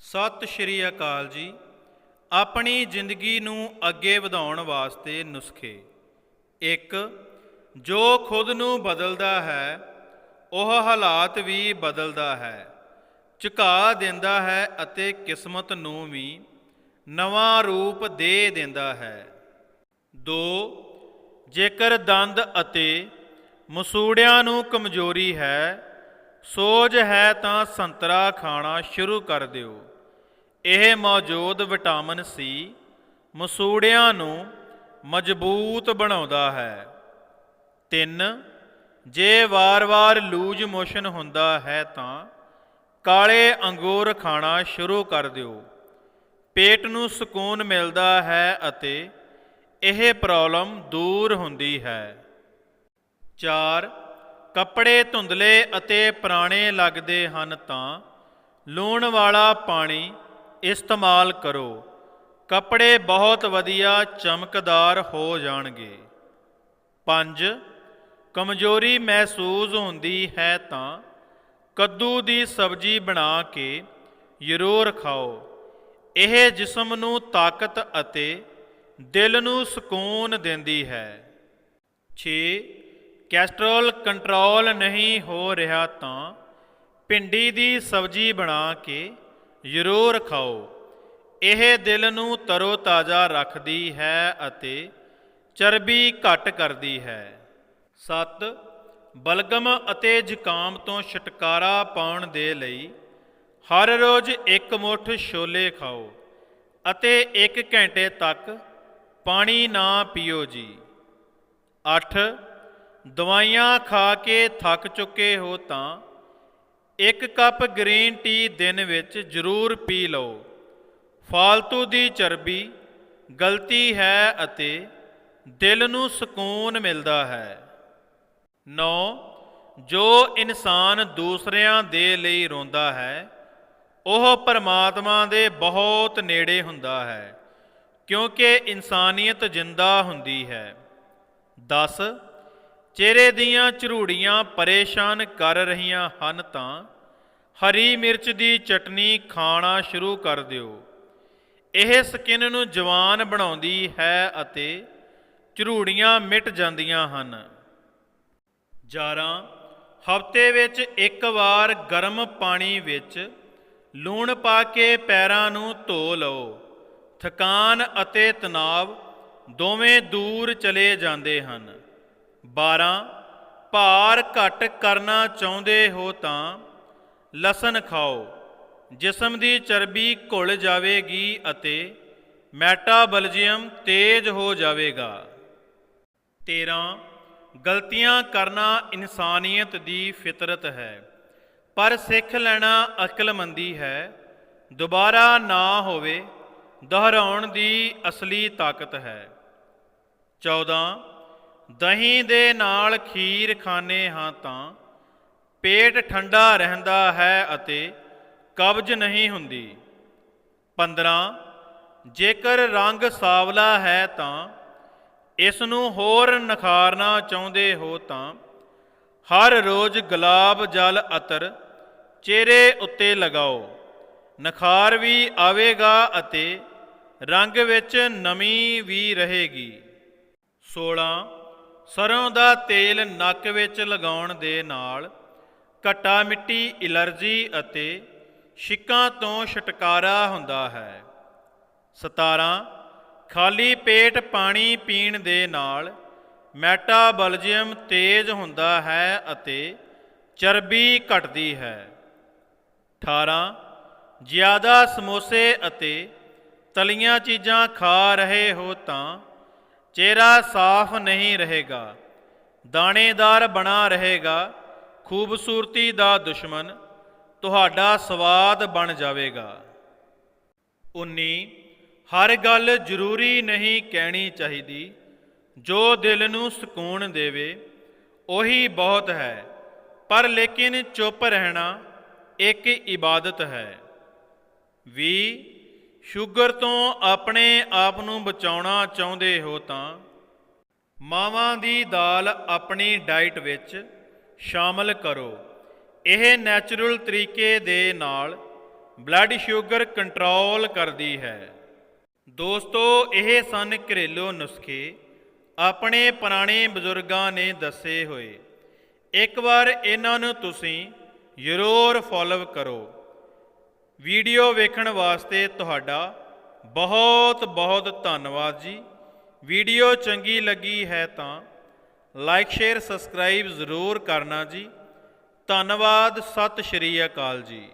ਸਤਿ ਸ਼੍ਰੀ ਅਕਾਲ ਜੀ। ਆਪਣੀ ਜ਼ਿੰਦਗੀ ਨੂੰ ਅੱਗੇ ਵਧਾਉਣ ਵਾਸਤੇ ਨੁਸਖੇ। ਇੱਕ, ਜੋ ਖੁਦ ਨੂੰ ਬਦਲਦਾ ਹੈ, ਉਹ ਹਾਲਾਤ ਵੀ ਬਦਲਦਾ ਹੈ। ਝੁਕਾ ਦਿੰਦਾ ਹੈ ਅਤੇ ਕਿਸਮਤ ਨੂੰ ਵੀ ਨਵਾਂ ਰੂਪ ਦੇ ਦਿੰਦਾ ਹੈ। ਦੋ, ਜੇਕਰ ਦੰਦ ਅਤੇ ਮਸੂੜਿਆਂ ਨੂੰ ਕਮਜ਼ੋਰੀ ਹੈ ਸੋਜ ਹੈ ਤਾਂ ਸੰਤਰਾ ਖਾਣਾ ਸ਼ੁਰੂ ਕਰ ਦਿਓ। ਇਹ ਮੌਜੂਦ ਵਿਟਾਮਿਨ ਸੀ ਮਸੂੜਿਆਂ ਨੂੰ ਮਜ਼ਬੂਤ ਬਣਾਉਂਦਾ ਹੈ। 3 ਜੇ ਵਾਰ-ਵਾਰ ਲੂਜ ਮੋਸ਼ਨ ਹੁੰਦਾ ਹੈ ਤਾਂ ਕਾਲੇ ਅੰਗੂਰ ਖਾਣਾ ਸ਼ੁਰੂ ਕਰ ਦਿਓ। ਪੇਟ ਨੂੰ ਸਕੂਨ ਮਿਲਦਾ ਹੈ ਅਤੇ ਇਹ ਪ੍ਰੋਬਲਮ ਦੂਰ ਹੁੰਦੀ ਹੈ। 4 ਕੱਪੜੇ ਧੁੰਦਲੇ ਅਤੇ ਪੁਰਾਣੇ ਲੱਗਦੇ ਹਨ ਤਾਂ ਲੂਣ ਵਾਲਾ ਪਾਣੀ ਇਸਤੇਮਾਲ ਕਰੋ। ਕੱਪੜੇ ਬਹੁਤ ਵਧੀਆ ਚਮਕਦਾਰ ਹੋ ਜਾਣਗੇ। 5 ਕਮਜ਼ੋਰੀ ਮਹਿਸੂਸ ਹੁੰਦੀ ਹੈ ਤਾਂ ਕੱਦੂ ਦੀ ਸਬਜ਼ੀ ਬਣਾ ਕੇ ਜ਼ਰੂਰ ਖਾਓ। ਇਹ ਜਿਸਮ ਨੂੰ ਤਾਕਤ ਅਤੇ ਦਿਲ ਨੂੰ ਸਕੂਨ ਦਿੰਦੀ ਹੈ। 6 ਕੈਸਟਰੋਲ ਕੰਟਰੋਲ ਨਹੀਂ ਹੋ ਰਿਹਾ ਤਾਂ ਭਿੰਡੀ ਦੀ ਸਬਜ਼ੀ ਬਣਾ ਕੇ ਜ਼ਰੂਰ ਖਾਓ। ਇਹ ਦਿਲ ਨੂੰ ਤਰੋ-ਤਾਜ਼ਾ ਰੱਖਦੀ ਹੈ ਅਤੇ ਚਰਬੀ ਘੱਟ ਕਰਦੀ ਹੈ। 7 ਬਲਗਮ ਅਤੇ ਜ਼ੁਕਾਮ ਤੋਂ ਛੁਟਕਾਰਾ ਪਾਉਣ ਦੇ ਲਈ ਹਰ ਰੋਜ਼ ਇੱਕ ਮੁੱਠ ਛੋਲੇ ਖਾਓ ਅਤੇ 1 ਘੰਟੇ ਤੱਕ ਪਾਣੀ ਨਾ ਪੀਓ ਜੀ। 8 ਦਵਾਈਆਂ ਖਾ ਕੇ ਥੱਕ ਚੁੱਕੇ ਹੋ ਤਾਂ ਇੱਕ ਕੱਪ ਗ੍ਰੀਨ ਟੀ ਦਿਨ ਵਿੱਚ ਜ਼ਰੂਰ ਪੀ ਲਓ। ਫਾਲਤੂ ਦੀ ਚਰਬੀ ਗਲਤੀ ਹੈ ਅਤੇ ਦਿਲ ਨੂੰ ਸਕੂਨ ਮਿਲਦਾ ਹੈ। 9 ਜੋ ਇਨਸਾਨ ਦੂਸਰਿਆਂ ਦੇ ਲਈ ਰੋਂਦਾ ਹੈ, ਉਹ ਪਰਮਾਤਮਾ ਦੇ ਬਹੁਤ ਨੇੜੇ ਹੁੰਦਾ ਹੈ, ਕਿਉਂਕਿ ਇਨਸਾਨੀਅਤ ਜਿੰਦਾ ਹੁੰਦੀ ਹੈ। 10 ਚਿਹਰੇ ਦੀਆਂ ਝਰੂੜੀਆਂ ਪਰੇਸ਼ਾਨ ਕਰ ਰਹੀਆਂ ਹਨ ਤਾਂ ਹਰੀ ਮਿਰਚ ਦੀ ਚਟਨੀ ਖਾਣਾ ਸ਼ੁਰੂ ਕਰ ਦਿਓ। ਇਹ ਸਕਿਨ ਨੂੰ ਜਵਾਨ ਬਣਾਉਂਦੀ ਹੈ ਅਤੇ ਝਰੂੜੀਆਂ ਮਿਟ ਜਾਂਦੀਆਂ ਹਨ। 11 ਹਫ਼ਤੇ ਵਿੱਚ ਇੱਕ ਵਾਰ ਗਰਮ ਪਾਣੀ ਵਿੱਚ ਲੂਣ ਪਾ ਕੇ ਪੈਰਾਂ ਨੂੰ ਧੋ ਲਓ। ਥਕਾਨ ਅਤੇ ਤਣਾਅ ਦੋਵੇਂ ਦੂਰ ਚਲੇ ਜਾਂਦੇ ਹਨ। 12 ਭਾਰ ਘਟ ਕਰਨਾ ਚਾਹੁੰਦੇ ਹੋ ਤਾਂ ਲਸਣ ਖਾਓ। ਜਿਸਮ ਦੀ ਚਰਬੀ ਘੁਲ ਜਾਵੇਗੀ ਅਤੇ ਮੈਟਾਬੋਲਿਜ਼ਮ ਤੇਜ਼ ਹੋ ਜਾਵੇਗਾ। 13 ਗਲਤੀਆਂ ਕਰਨਾ ਇਨਸਾਨੀਅਤ ਦੀ ਫਿਤਰਤ ਹੈ, ਪਰ ਸਿੱਖ ਲੈਣਾ ਅਕਲਮੰਦੀ ਹੈ। ਦੁਬਾਰਾ ਨਾ ਹੋਵੇ, ਦੁਹਰਾਉਣ ਦੀ ਅਸਲੀ ਤਾਕਤ ਹੈ। 14 ਦਹੀਂ ਦੇ ਨਾਲ ਖੀਰ ਖਾਣੇ ਹਾਂ ਤਾਂ ਪੇਟ ਠੰਡਾ ਰਹਿੰਦਾ ਹੈ ਅਤੇ ਕਬਜ਼ ਨਹੀਂ ਹੁੰਦੀ। 15 ਜੇਕਰ ਰੰਗ ਸਾਵਲਾ ਹੈ ਤਾਂ ਇਸ ਨੂੰ ਹੋਰ ਨਖਾਰਨਾ ਚਾਹੁੰਦੇ ਹੋ ਤਾਂ ਹਰ ਰੋਜ਼ ਗੁਲਾਬ ਜਲ ਅਤਰ ਚਿਹਰੇ ਉੱਤੇ ਲਗਾਓ। ਨਖਾਰ ਵੀ ਆਵੇਗਾ ਅਤੇ ਰੰਗ ਵਿੱਚ ਨਮੀ ਵੀ ਰਹੇਗੀ। 16 ਸਰੋਂ ਦਾ ਤੇਲ ਨੱਕ ਵਿੱਚ ਲਗਾਉਣ ਦੇ ਨਾਲ ਘਟਾ ਮਿੱਟੀ ਐਲਰਜੀ ਅਤੇ ਛਿੱਕਾਂ ਤੋਂ ਛੁਟਕਾਰਾ ਹੁੰਦਾ ਹੈ। 17 ਖਾਲੀ ਪੇਟ ਪਾਣੀ ਪੀਣ ਦੇ ਨਾਲ ਮੈਟਾਬੋਲਿਜ਼ਮ ਤੇਜ਼ ਹੁੰਦਾ ਹੈ ਅਤੇ ਚਰਬੀ ਘਟਦੀ ਹੈ। 18 ਜ਼ਿਆਦਾ ਸਮੋਸੇ ਅਤੇ ਤਲੀਆਂ ਚੀਜ਼ਾਂ ਖਾ ਰਹੇ ਹੋ ਤਾਂ ਚਿਹਰਾ ਸਾਫ਼ ਨਹੀਂ ਰਹੇਗਾ, ਦਾਣੇਦਾਰ ਬਣਾ ਰਹੇਗਾ, ਖੂਬਸੂਰਤੀ ਦਾ ਦੁਸ਼ਮਣ ਤੁਹਾਡਾ ਸਵਾਦ ਬਣ ਜਾਵੇਗਾ। 19 ਹਰ ਗੱਲ ਜ਼ਰੂਰੀ ਨਹੀਂ ਕਹਿਣੀ ਚਾਹੀਦੀ, ਜੋ ਦਿਲ ਨੂੰ ਸਕੂਨ ਦੇਵੇ, ਉਹੀ ਬਹੁਤ ਹੈ, ਪਰ ਲੇਕਿਨ ਚੁੱਪ ਰਹਿਣਾ ਇੱਕ ਇਬਾਦਤ ਹੈ। 20 ਸ਼ੂਗਰ ਤੋਂ ਆਪਣੇ ਆਪ ਨੂੰ ਬਚਾਉਣਾ ਚਾਹੁੰਦੇ ਹੋ ਤਾਂ ਮਾਵਾਂ ਦੀ ਦਾਲ ਆਪਣੀ ਡਾਈਟ ਵਿੱਚ ਸ਼ਾਮਲ ਕਰੋ। ਇਹ ਨੈਚੁਰਲ ਤਰੀਕੇ ਦੇ ਨਾਲ ਬਲੱਡ ਸ਼ੂਗਰ ਕੰਟਰੋਲ ਕਰਦੀ ਹੈ। ਦੋਸਤੋ, ਇਹ ਸਨ ਘਰੇਲੂ ਨੁਸਖੇ ਆਪਣੇ ਪੁਰਾਣੇ ਬਜ਼ੁਰਗਾਂ ਨੇ ਦੱਸੇ ਹੋਏ। ਇੱਕ ਵਾਰ ਇਹਨਾਂ ਨੂੰ ਤੁਸੀਂ ਜ਼ਰੂਰ ਫੋਲੋ ਕਰੋ। ਵੀਡੀਓ ਵੇਖਣ ਵਾਸਤੇ ਤੁਹਾਡਾ ਬਹੁਤ ਬਹੁਤ ਧੰਨਵਾਦ ਜੀ। ਵੀਡੀਓ ਚੰਗੀ ਲੱਗੀ ਹੈ ਤਾਂ ਲਾਈਕ, ਸ਼ੇਅਰ, ਸਬਸਕ੍ਰਾਈਬ ਜ਼ਰੂਰ ਕਰਨਾ ਜੀ। ਧੰਨਵਾਦ, ਸਤਿ ਸ਼੍ਰੀ ਅਕਾਲ ਜੀ।